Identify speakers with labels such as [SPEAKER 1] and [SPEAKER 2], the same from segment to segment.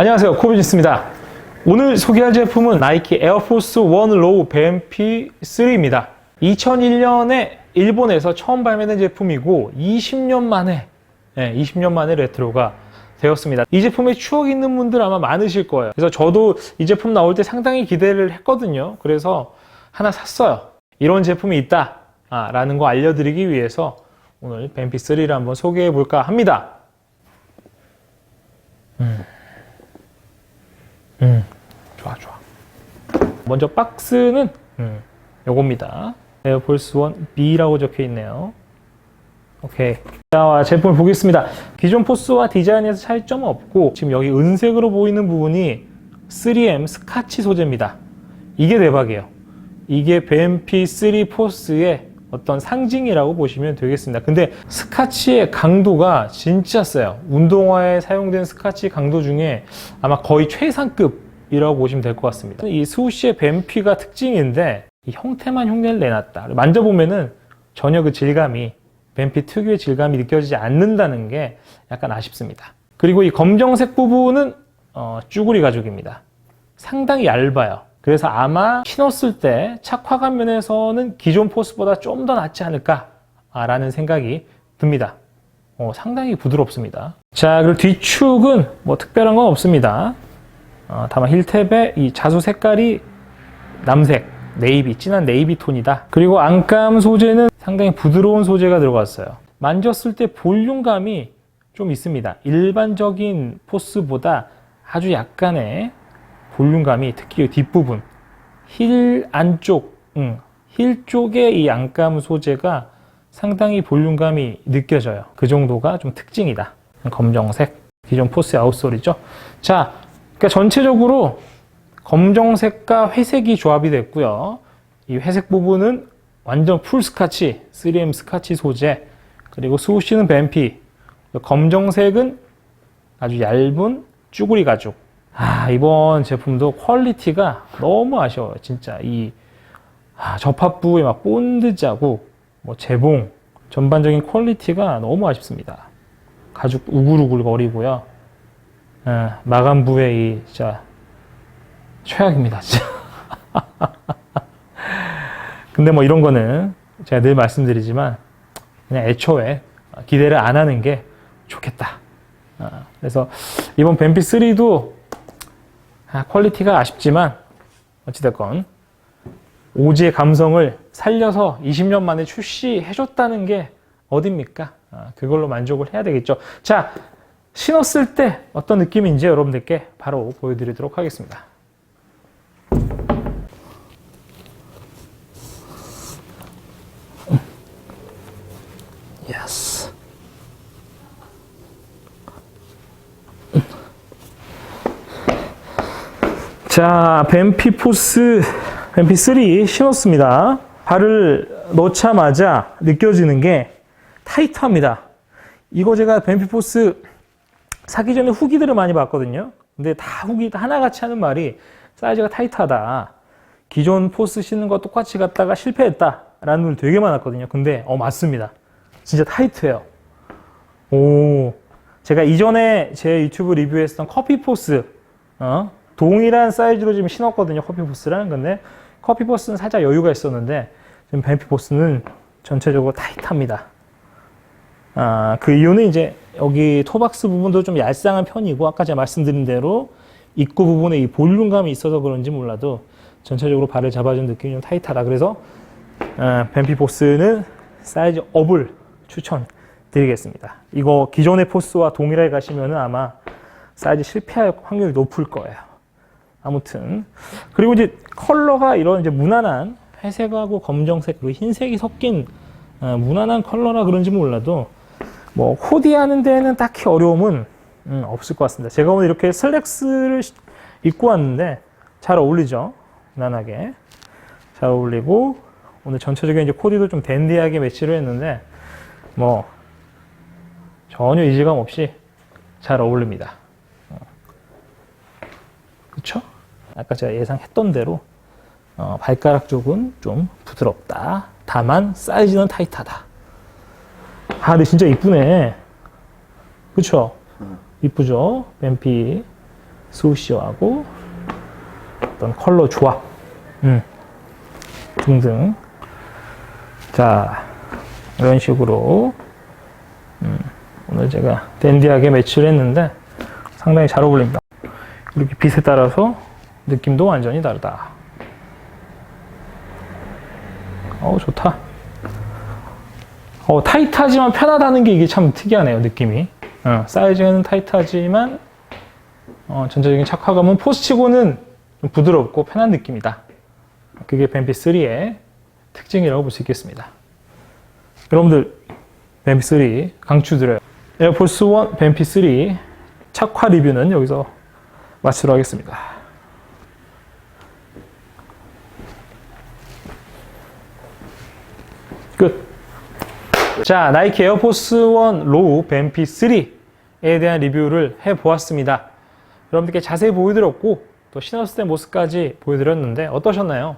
[SPEAKER 1] 안녕하세요. 코비지스입니다. 오늘 소개할 제품은 나이키 에어포스 1 로우 뱀피 3입니다. 2001년에 일본에서 처음 발매된 제품이고 20년 만에 네, 20년 만에 레트로가 되었습니다. 이 제품에 추억이 있는 분들 아마 많으실 거예요. 그래서 저도 이 제품 나올 때 상당히 기대를 했거든요. 그래서 하나 샀어요. 이런 제품이 있다 아, 라는 거 알려드리기 위해서 오늘 뱀피 3를 한번 소개해 볼까 합니다. 음, 좋아, 좋아. 먼저 박스는 음, 요겁니다. 에어폴스 1 B라고 적혀 있네요. 오케이. 자, 제품을 보겠습니다. 기존 포스와 디자인에서 차이점은 없고, 지금 여기 은색으로 보이는 부분이 3M 스카치 소재입니다. 이게 대박이에요. 이게 BMP 3 포스의 어떤 상징이라고 보시면 되겠습니다. 근데 스카치의 강도가 진짜 세요. 운동화에 사용된 스카치 강도 중에 아마 거의 최상급이라고 보시면 될 것 같습니다. 이 스우시의 뱀피가 특징인데 이 형태만 흉내를 내놨다. 만져보면은 전혀 그 질감이 뱀피 특유의 질감이 느껴지지 않는다는 게 약간 아쉽습니다. 그리고 이 검정색 부분은 어, 쭈구리 가죽입니다. 상당히 얇아요. 그래서 아마 신었을 때 착화감 면에서는 기존 포스보다 좀 더 낫지 않을까라는 생각이 듭니다. 어, 상당히 부드럽습니다. 자, 그리고 뒤축은 뭐 특별한 건 없습니다. 어, 다만 힐탭의 이 자수 색깔이 남색, 네이비, 진한 네이비 톤이다. 그리고 안감 소재는 상당히 부드러운 소재가 들어갔어요. 만졌을 때 볼륨감이 좀 있습니다. 일반적인 포스보다 아주 약간의 볼륨감이 특히 이 뒷부분, 힐 안쪽, 음, 힐 쪽의 이 안감 소재가 상당히 볼륨감이 느껴져요. 그 정도가 좀 특징이다. 검정색, 기존 포스 아웃솔이죠. 자, 그러니까 전체적으로 검정색과 회색이 조합이 됐고요. 이 회색 부분은 완전 풀 스카치, 3M 스카치 소재, 그리고 스우시는 뱀피, 검정색은 아주 얇은 쭈구리 가죽. 아, 이번 제품도 퀄리티가 너무 아쉬워요. 진짜 이 아, 접합부에 막 본드 자국, 뭐 재봉, 전반적인 퀄리티가 너무 아쉽습니다. 가죽 우글우글 거리고요. 아, 마감부에 이 진짜 최악입니다. 진짜. 근데 뭐 이런 거는 제가 늘 말씀드리지만 그냥 애초에 기대를 안 하는 게 좋겠다. 아, 그래서 이번 뱀피 3도 아, 퀄리티가 아쉽지만 어찌됐건 오지의 감성을 살려서 20년 만에 출시해줬다는 게 어딥니까? 아, 그걸로 만족을 해야 되겠죠. 자, 신었을 때 어떤 느낌인지 여러분들께 바로 보여드리도록 하겠습니다. 자, 뱀피 포스, 뱀피 3 신었습니다. 발을 넣자마자 느껴지는 게 타이트합니다. 이거 제가 뱀피 포스 사기 전에 후기들을 많이 봤거든요. 근데 다 후기 다 하나같이 하는 말이 사이즈가 타이트하다. 기존 포스 신는 거 똑같이 갔다가 실패했다. 라는 분 되게 많았거든요. 근데, 어, 맞습니다. 진짜 타이트해요. 오. 제가 이전에 제 유튜브 리뷰했던 커피 포스, 어? 동일한 사이즈로 지금 신었거든요. 커피 포스라는 건데 커피 포스는 살짝 여유가 있었는데 지금 뱀피 포스는 전체적으로 타이트합니다. 아, 그 이유는 이제 여기 토박스 부분도 좀 얄쌍한 편이고 아까 제가 말씀드린 대로 입구 부분에 이 볼륨감이 있어서 그런지 몰라도 전체적으로 발을 잡아준 느낌이 좀 타이트하다. 그래서 아, 뱀피 포스는 사이즈 업을 추천드리겠습니다. 이거 기존의 포스와 동일하게 가시면은 아마 사이즈 실패할 확률이 높을 거예요. 아무튼 그리고 이제 컬러가 이런 이제 무난한 회색하고 검정색 그리고 흰색이 섞인 어, 무난한 컬러라 그런지 몰라도 뭐 코디 하는 데는 딱히 어려움은 음, 없을 것 같습니다. 제가 오늘 이렇게 슬랙스를 시- 입고 왔는데 잘 어울리죠? 무난하게 잘 어울리고 오늘 전체적인 이제 코디도 좀 댄디하게 매치를 했는데 뭐 전혀 이질감 없이 잘 어울립니다. 그쵸? 아까 제가 예상했던 대로 어, 발가락 쪽은 좀 부드럽다. 다만 사이즈는 타이트하다. 아, 근데 진짜 이쁘네. 그쵸? 이쁘죠? 뱀피. 수시하고 어떤 컬러 조합 음, 등등 자 이런 식으로 음, 오늘 제가 댄디하게 매치를 했는데 상당히 잘 어울립니다 이렇게 빛에 따라서 느낌도 완전히 다르다. 어우 좋다. 어, 타이트하지만 편하다는 게 이게 참 특이하네요 느낌이. 어, 사이즈는 타이트하지만 어, 전체적인 착화감은 포스치고는 좀 부드럽고 편한 느낌이다. 그게 뱀피 3의 특징이라고 볼 수 있겠습니다. 여러분들 뱀피 3 강추드려요. 에어포스 1 뱀피 3 착화 리뷰는 여기서 마치도록 하겠습니다 끝 자, 나이키 에어포스 1 로우 뱀피 3에 대한 리뷰를 해 보았습니다. 여러분들께 자세히 보여드렸고, 또 신었을 때 모습까지 보여드렸는데, 어떠셨나요?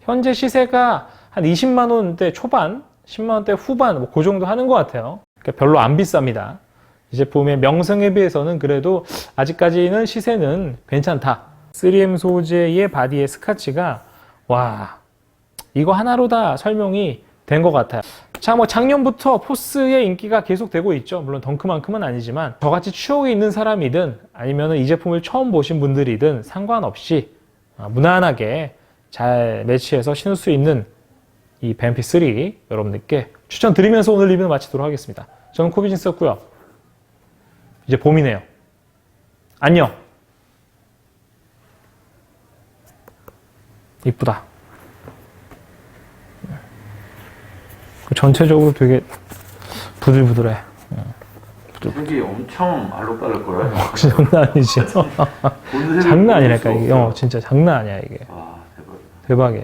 [SPEAKER 1] 현재 시세가 한 20만 원대 초반, 10만 원대 후반, 뭐, 그 정도 하는 것 같아요. 그러니까 별로 안 비쌉니다. 이 제품의 명성에 비해서는 그래도 아직까지는 시세는 괜찮다. 3M 소재의 바디의 스카치가, 와, 이거 하나로 다 설명이 된 것 같아요. 자, 뭐 작년부터 포스의 인기가 계속되고 있죠. 물론 덩크만큼은 아니지만 저같이 추억이 있는 사람이든 아니면 이 제품을 처음 보신 분들이든 상관없이 아, 무난하게 잘 매치해서 신을 수 있는 이 뱀피 3 여러분들께 추천드리면서 오늘 리뷰는 마치도록 하겠습니다. 저는 코비진스였고요. 이제 봄이네요. 안녕. 이쁘다. 그 전체적으로 되게 부들부들해.
[SPEAKER 2] 색이 엄청 알록달록 거려요.
[SPEAKER 1] 혹시 장난 아니지? 장난 아니랄까
[SPEAKER 2] 볼
[SPEAKER 1] 이게.
[SPEAKER 2] 수
[SPEAKER 1] 어. 진짜 장난 아니야 이게.
[SPEAKER 2] 와 대박.
[SPEAKER 1] 대박이야.